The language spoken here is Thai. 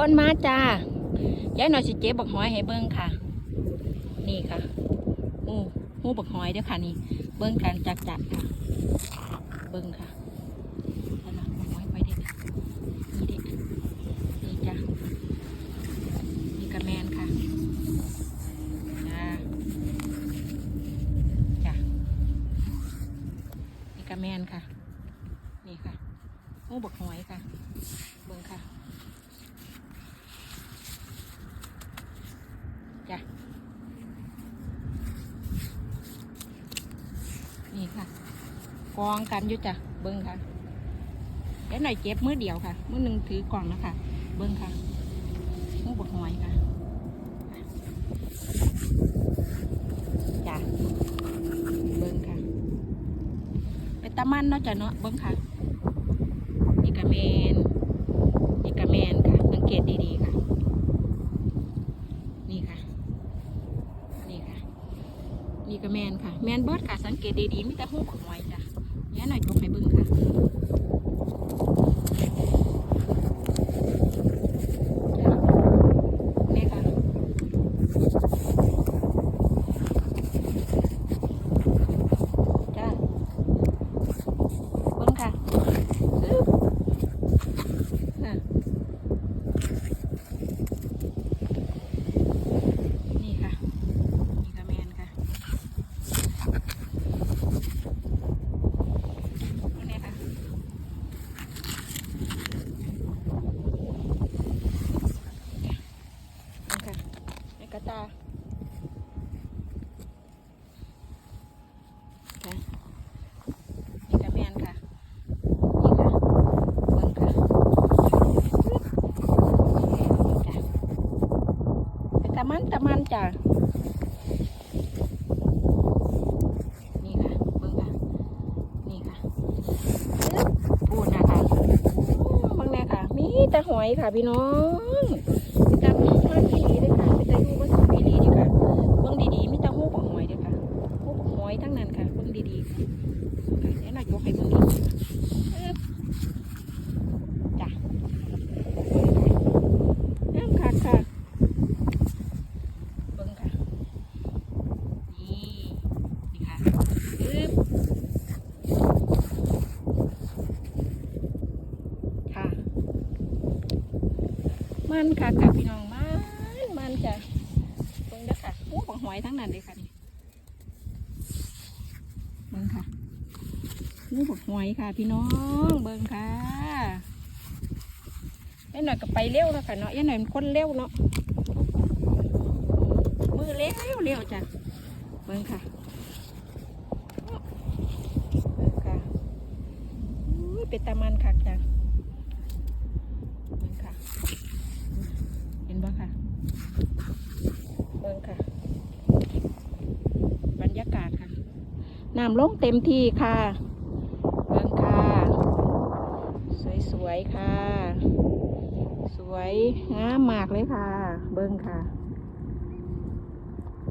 คนมาจ้ายายหน่อยสิเจ๊บักหอยให้เบิ้งค่ะ นี่ค่ะหูหูบักหอยเด้อค่ะนี่ เบิ้งกันจักจักค่ะ เบิ้งค่ะนั่นล่ะบักหอยไปด็ดนี่จ้ะนี่กระแมนค่ะจ้าจ้ะนี่กระแมนค่ะ นี่ค่ะหูบักหอยค่ะ เบิ้งค่ะ จ้ะนี่ค่ะ กองกันอยู่จ้ะเบิ้งค่ะเดี๋ยวหน่อยเจ็บมือเดียวค่ะมือหนึ่งถือกล่องนะคะเบิ้งค่ะมือบกหอยค่ะจ้ะเบิ้งค่ะเป็นตะมันเนาะจ้ะเนาะเบิ้งค่ะนี่กระเมนนี่กระเมนค่ะ สังเกตดีๆค่ะ นี่ค่ะ นี่ค่ะ นี่ก็แมนค่ะ แมนเบิร์ดค่ะ สังเกตดีๆมีแต่หูบักหอยจ้ะแง่หน่อยจกให้เบิ้งค่ะนี่ค่ะจ้ะเบิ่งค่ะอึ๊บค่ะ นี่ค่ะ นี่ก็แมนค่ะตรงนี้ค่ะ นี่ค่ะนี่ กระตานี่ก็แมนค่ะนี่ค่ะเบิ่งค่ะจ้ะเป็นตะมันตะมันจ้ะนี่ค่ะเบิ่งค่ะ นี่ค่ะอึ๊บพูนะคะเบิ่งแน่ค่ะ มีแต่หอยค่ะพี่น้องมีแต่หอย ที่ดีเลยค่ะมีแต่ดูว่าสีดีดีค่ะเบิ่งดีๆมีแต่หูของหอยเด้อค่ะหูของหอยทั้งนั้นค่ะเบิ่งดีๆค่ะเดี๋ยวหน่อยยกให้เบิ่งดีจ้ะน้ำค่ะค่ะเบิ่งค่ะนี่นี่ค่ะอึ๊บค่ะมันค่ะกับพี่น้องมันมันจ้ะเบิ่งเด้อค่ะโอ้ของหอยทั้งนั้นเลยค่ะนี่เบิ่งค่ะนี่ของหอยค่ะ พี่น้องเบิ่งค่ะยันหน่อยก็ไปเร็วแล้วค่ะเนาะยันหน่อยมันคนเร็วเนาะมือเร็วเร็วจ้ะเบิ่งค่ะเบิ่งค่ะอุ้ยเป็นตามันคักจ้ะเบิ่งค่ะ เห็นบ่ค่ะ เบิ่งค่ะ บรรยากาศค่ะ น้ำลงเต็มที่ค่ะเบิ่งค่ะ สวยๆค่ะ สวยงามมากเลยค่ะ เบิ่งค่ะ